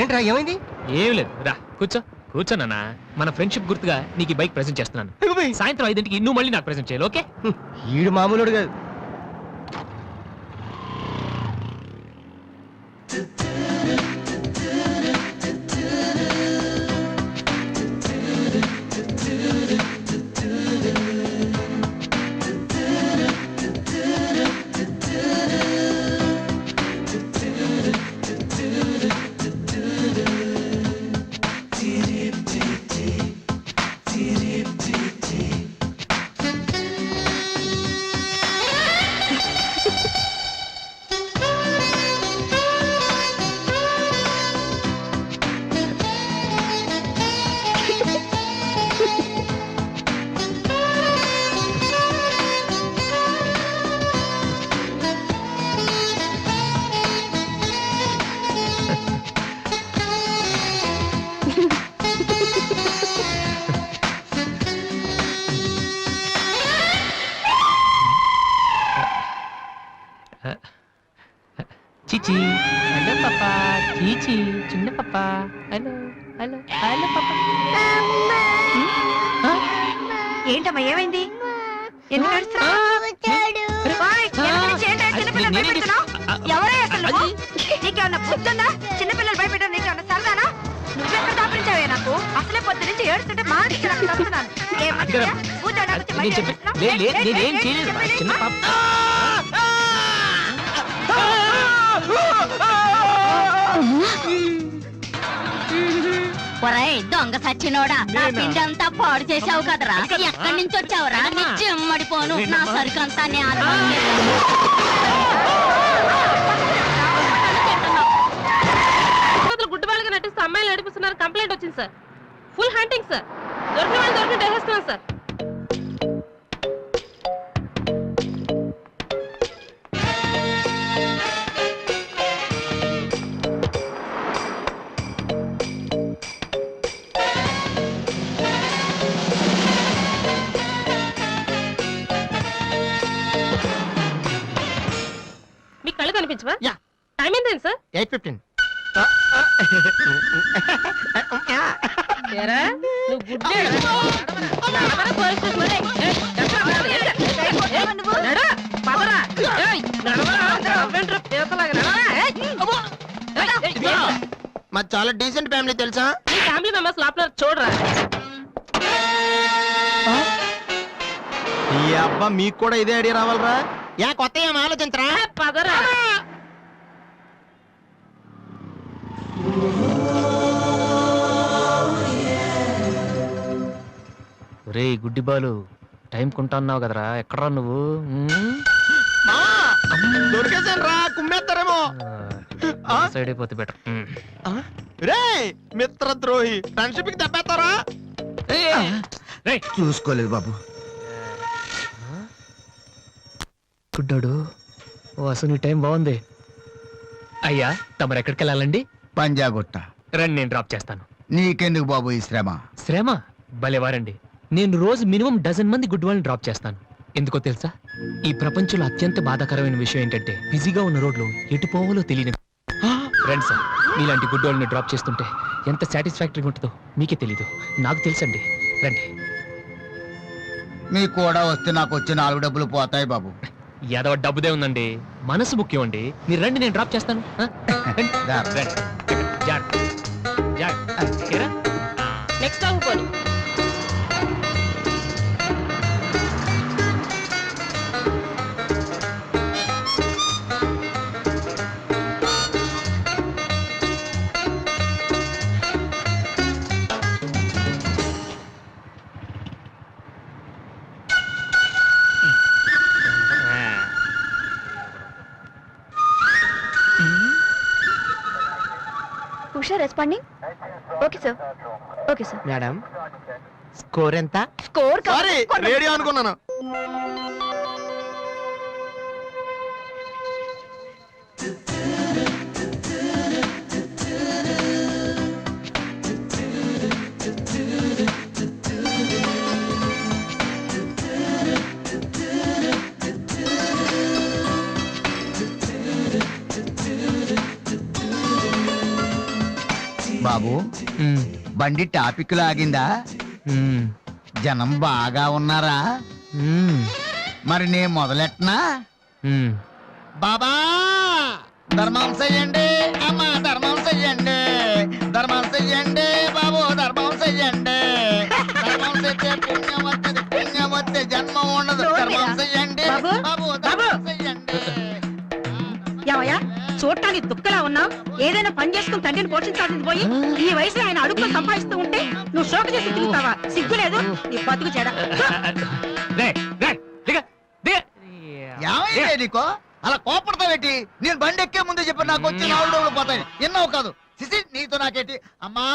ఏంట్రా ఏమైంది? ఏం లేదు. రా కూర్చో. కూర్చోనన్నా మన ఫ్రెండ్షిప్ గుర్తుగా నీకు ఈ బైక్ ప్రెజెంట్ చేస్తున్నాను. సాయంత్రం ఐదింటికి నువ్వు మళ్ళీ నాకు ప్రెజెంట్ చేయాలి ఓకే? ఈడు మామూలుడు కాదు. చిచి. హలో పాపా. చీచి. చిన్న పాపా. హలో హలో హలో పాపా. ఏంటమ్మా ఏమైంది? ఎందుకు ఏడుస్తున్నావ్? ఓయ్, ఎందుకు నుంచి ఏంటా చిన్నపిల్లలు భయపెడుతున్నావ్? ఎవరే అసలు నువ్వు? నీకేమన్నా బుద్ధుందా? చిన్నపిల్లలు భయపెట్టడం నీకేమన్నా సరదానా? నువ్వెక్కడ దాపించావే నాకు? అసలే పొద్దు నుంచి ఏడుస్తుంటే మా నుంచి నాకు వస్తున్నాను ఏం మంచిదా? కూర్చోడానికి మళ్ళీ నేను చెప్పి ఏడుస్తున్నావ్? లే- లే- ఏయ్, నేనేం చేయలేదు. చెప్పేది చిన్న ఏంటి? పాప ఒరేయ్ దొంగ సచ్చినోడా నా నేనా? పిండి అంతా పాడు చేసావు కదరా. ఎక్కడి నుంచి వచ్చావురా నీ నేనమ్మా. చెమ్మడిపోను నా నేనమ్మా. సరుకు అంతా నేను గుడ్డు వాళ్ళగా నటిస్తూ అమ్మాయిలు నడిపిస్తున్నారు కంప్లైంట్ వచ్చింది సార్ ఫుల్ హంటింగ్ సార్ దొరికిన వాళ్ళు దొరికి వేసేస్తున్నాం సార్ ఏరా నువ్వు గుడ్డే నడవరా పోలీస్ స్టేషన్ మరి. ఏయ్, ఎక్కడ ఉన్నావు? ఎక్కడ? ఏయ్, నడు, పదరా. ఏయ్, నడవరా. అవ్వేంట్రా పీతలాగా నడవరా. ఏయ్, అమ్మో. ఏయ్, ఏయ్, ఏంట్రా? మా చాలా డీసెంట్ ఫ్యామిలీ తెలుసా నీ ఫ్యామిలీ మెంబర్స్ లోపల చూడరా ఈ అబ్బా మీకు కూడా ఇదే ఐడియా రావాలరా యా కొత్త ఏం ఆలోచించరా పదరా రే గుడ్డి బాలు టైం కొంటా అన్నావు కదరా ఎక్కడరా నువ్వు? కుమ్మేస్తారేమో సైడ్ అయిపోతే బెటర్ రే మిత్ర ద్రోహి ఫ్రెండ్షిప్కి దెబ్బేస్తారా? చూసుకోలేదు బాబు. గుడ్డాడు ఓ అసలు నీ టైం బాగుంది. అయ్యా తమరు ఎక్కడికి వెళ్ళాలండి పంజాగుట్ట. రండి నేను డ్రాప్ చేస్తాను. నీకెందుకు బాబు ఈ శ్రమ? శ్రమ? భలేవారండి నేను రోజు మినిమం డజన్ మంది గుడ్ వాళ్ళని డ్రాప్ చేస్తాను. ఎందుకో తెలుసా? ఈ ప్రపంచంలో అత్యంత బాధాకరమైన విషయం ఏంటంటే బిజీగా ఉన్న రోడ్లు ఎటు పోవాలో తెలియని ఫ్రెండ్స్ మీలాంటి గుడ్ వాళ్ళని డ్రాప్ చేస్తుంటే ఎంత సాటిస్ఫాక్టరీగా ఉంటుందో మీకే తెలీదు. నాకు తెలుసండి. రండి. మీకు కూడా వస్తే నాకు వచ్చే నాలుగు డబ్బులు పోతాయి బాబు. ఏదో డబ్బుదే ఉందండి మనసు ముఖ్యం అండి మీరు రండి నేను డ్రాప్ చేస్తాను ఆ? రండి. దా. రండి. జాగ్రత్త. జాగ్రత్త. ఓకేనా? Next time Usha responding okay sir okay sir madam score ఎంత? స్కోర్ సారీ రేడియో అనుకున్నాను. బాబు బండి టాపిక్ లాగిందా? మ్మ్, జనం బాగా ఉన్నారా? మరి నేను మొదలెట్టనా మ్మ్. బాబా! ధర్మం చెయ్యండి అమ్మా ధర్మం చెయ్యండి చూడటానికి దుక్కలా ఉన్నావు ఏదైనా పని చేసుకుని తండ్రిని పోషించాల్సింది పోయి ఈ వయసులో ఆయన అడుగులు సంపాదిస్తూ ఉంటే నువ్వు షోక చేసి తిరుగుతావా? సిగ్గు లేదు? నీ బతుకు చెడ. ఏమైంది నీకో? అలా కోపడతావేటి నేను బండి ఎక్కే ముందే చెప్పి నాకు వచ్చి నాలుగు రోజులు పోతాయి. ఎన్నో కాదు. సిసి నీతో నాకేటి? అమ్మా.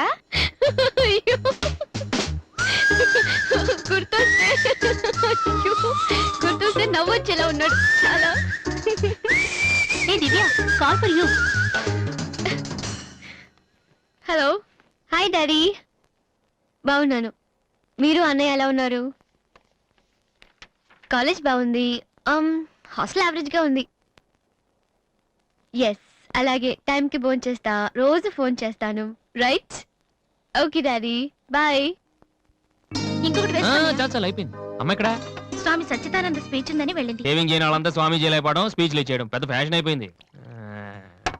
అయ్యో. గుర్తొస్తే. గుర్తొస్తే నవ్వొచ్చేలా ఉన్నాడు. చాలా. ఏ Divya call for you. Hello. Hi daddy. బాగున్నాను. మీరు అన్నయ్య ఎలా ఉన్నారు? కాలేజ్ బాగుంది. హాస్టల్ యావరేజ్గా ఉంది. ఎస్ అలాగే టైంకి ఫోన్ చేస్తా రోజు ఫోన్ చేస్తాను. రైట్? Okay daddy. బాయ్. ఇంకొకటి చాలు చాలు అయిపోయింది. అమ్మ ఇక్కడ స్వామి సచ్చిదానంద స్పీచ్ ఉందని వెళ్ళింది. సేవింగ్ చేయని వాళ్ళంతా స్వామీజీ అయిపోవడం స్పీచ్లు ఇచ్చేయడం. పెద్ద ఫ్యాషన్ అయిపోయింది.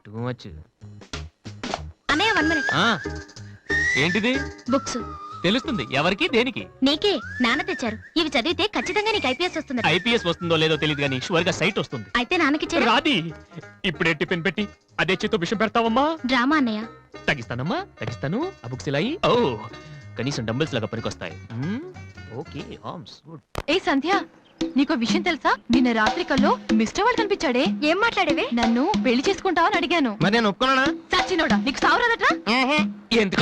టూ మచ్ అన్నయ్య వన్ మినిట్ ఏంటిది? బుక్స్. తెలుస్తుంది. ఎవరికి? దేనికి? నీకే. నాన్న తెచ్చారు. ఇవి చదివితే ఖచ్చితంగా నీకు ఐపీఎస్ వస్తుంది. ఐపీఎస్ వస్తుందో లేదో తెలియదు కానీ షువర్గా సైట్ వస్తుంది. అయితే నాన్నకి రాది. ఇప్పుడే టిఫిన్ పెట్టి అదే చేత్తో విషయం పెడతావమ్మా. డ్రామా అన్నయ్య. తగ్గిస్తానమ్మా తగ్గిస్తాను ఆ బుక్స్ ఇలా అయ్యి. ఓ కనీసం డంబుల్స్ లాగా పనికొస్తాయి. మ్మ్. ఓకే ఆర్మ్స్ గుడ్ ఏ సంధ్య నీకో విషయం తెలుసా? నిన్న రాత్రి కల్లో మిస్టర్ వాళ్ళు కనిపించాడే. ఏం మాట్లాడేవే? నన్ను పెళ్ళి చేసుకుంటావని అడిగాను. మరి నేను ఒప్పుకున్నానా? సచ్చినోడా నీకు సావరాదట్రా ఎంత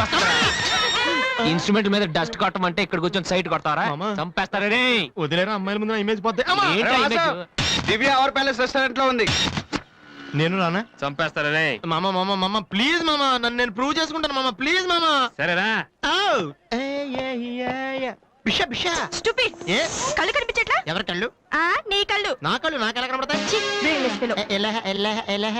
ఇన్స్ట్రుమెంట్ మీద డస్ట్ కొట్టమంటే ఇక్కడ కూర్చొని సైట్ కొడతారా? మామా. చంపేస్తారా రే? వదిలేరా అమ్మాయిల ముందు ఇమేజ్ పోతే. ఏంటా image? దివ్య అవర్ ప్యాలెస్ రెస్టారెంట్లో ఉంది. నేను రానా? చంపేస్తారా రే? మామ మామ మామ ప్లీజ్ మామ నన్ను నేను ప్రూవ్ చేసుకుంటాను మామ ప్లీజ్ మామ. సరేరా బిషా బిషా. స్టూపిడ్. ఏ? కళ్ళు కనిపించట్లా? ఎవరి కళ్ళు? ఆ నీ కళ్ళు. నా కళ్ళు నాకు ఎలా కనబడతాయి? ఛీ, brainless fellow. ఎ- ఎలహ ఎలహ ఎలహ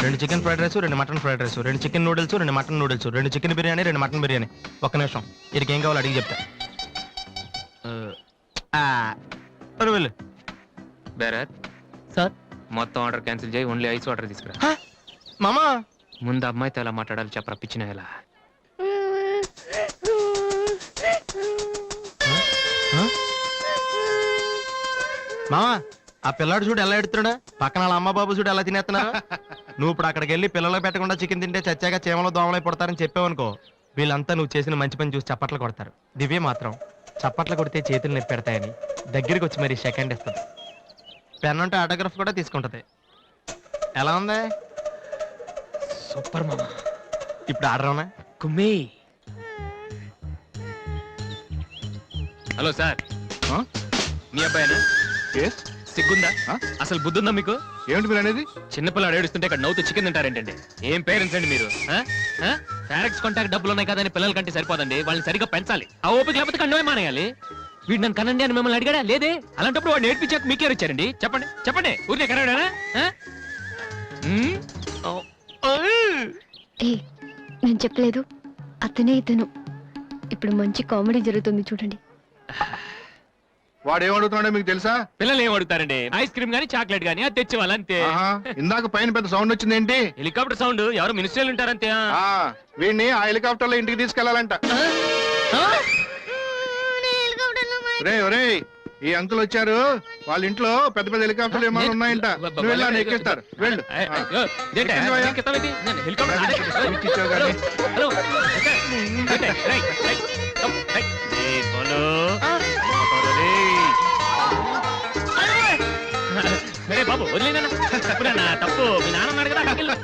రెండు చికెన్ ఫ్రైడ్ రైస్ రెండు మటన్ ఫ్రైడ్ రైస్ రెండు చికెన్ నూడిల్స్ రెండు మటన్ నూడిల్స్ రెండు చికెన్ బిర్యానీ రెండు మటన్ బిర్యానీ. ఒక్క నిమిషం. వీడికి ఏం కావాలో అడిగి చెప్తా. ఆ, సరే వెళ్ళు. Bearer sir. మొత్తం ఆర్డర్ క్యాన్సిల్ చేయి ఓన్లీ ఐస్ వాటర్ తీసుకురా. మామా? ముందు అమ్మాయితో ఎలా మాట్లాడాలి చెప్పరా పిచ్చిన ఎలా? మామా ఆ పిల్లాడు చూడు ఎలా ఎడుతున్నాడా? పక్కన వాళ్ళ అమ్మ బాబు చూడు ఎలా తినేస్తున్నా నువ్వు ఇప్పుడు అక్కడికి వెళ్ళి పిల్లలకు పెట్టకుండా చికెన్ తింటే చచ్చాక చీమలో దోమలై పడతారని చెప్పావనుకో వీళ్ళంతా నువ్వు చేసిన మంచి పని చూసి చప్పట్లు కొడతారు. దివ్య మాత్రం చప్పట్లు కొడితే చేతులు నొప్పి పెడతాయని దగ్గరికి వచ్చి మరి సెకండ్ ఇస్తుంది. పెన్ అంటే ఆటోగ్రాఫ్ కూడా తీసుకుంటది. ఎలా ఉంది? సూపర్ మామా. ఇప్పుడు ఆడరావునా కుమ్మి. Hello sir. మీ అబ్బాయినా? సిగ్గుందా? అసలు బుద్ధుందా మీకు? ఏమిటి మీరు అనేది? చిన్నపిల్లాడు ఏడుస్తుంటే ఇక్కడ నవ్వుతూ చికెన్ తింటారేంటండి? ఏం పేరెంట్స్ అండి మీరు? ఫారెక్స్ కాంటాక్ట్ డబ్బులు ఉన్నాయి కదని పిల్లల కంటే సరిపోదండి. వాళ్ళని సరిగ్గా పెంచాలి. ఆ ఓపిక లేకపోతే కండమే మానేయాలి. వీడు నన్ను కనండి అని మిమ్మల్ని అడిగాడా? లేదే. అలాంటప్పుడు వాడు నేర్పించాక మీకే వచ్చారండి. చెప్పండి. చెప్పండి. ఊరికే కనడానా ఏ నేను చెప్పలేదు. అతనే ఇతను. ఇప్పుడు మంచి కామెడీ జరుగుతుంది చూడండి. వాడు ఏమడుగుతున్నాడో మీకు తెలుసా? పిల్లలు ఏం అడుగుతారండి? ఐస్ క్రీమ్ గానీ చాక్లెట్ గానీ అది తెచ్చేవాళ్ళు అంతే ఆహా, ఇందాక పైన పెద్ద సౌండ్ వచ్చింది ఏంటి హెలికాప్టర్ సౌండ్ ఎవరు మినిస్టర్లు ఉంటారంతే. ఆ వీడిని ఆ హెలికాప్టర్లో ఇంటికి తీసుకెళ్ళాలంట. రే ఒరే ఈ అంకుల్ వచ్చారు. వాళ్ళ ఇంట్లో పెద్ద పెద్ద హెలికాప్టర్లు ఏమైనా ఉన్నాయంట. నువ్వు వెళ్ళి ఆయన ఎక్కిస్తారు. వెళ్ళు. ఆ. ఎక్కించు భయ్యా. ఇచ్చావు కానీ. హలో తప్పు నాన్న తప్పు మీ నాన్న ఉన్నాడు కదా అక్కడికి వెళ్ళు,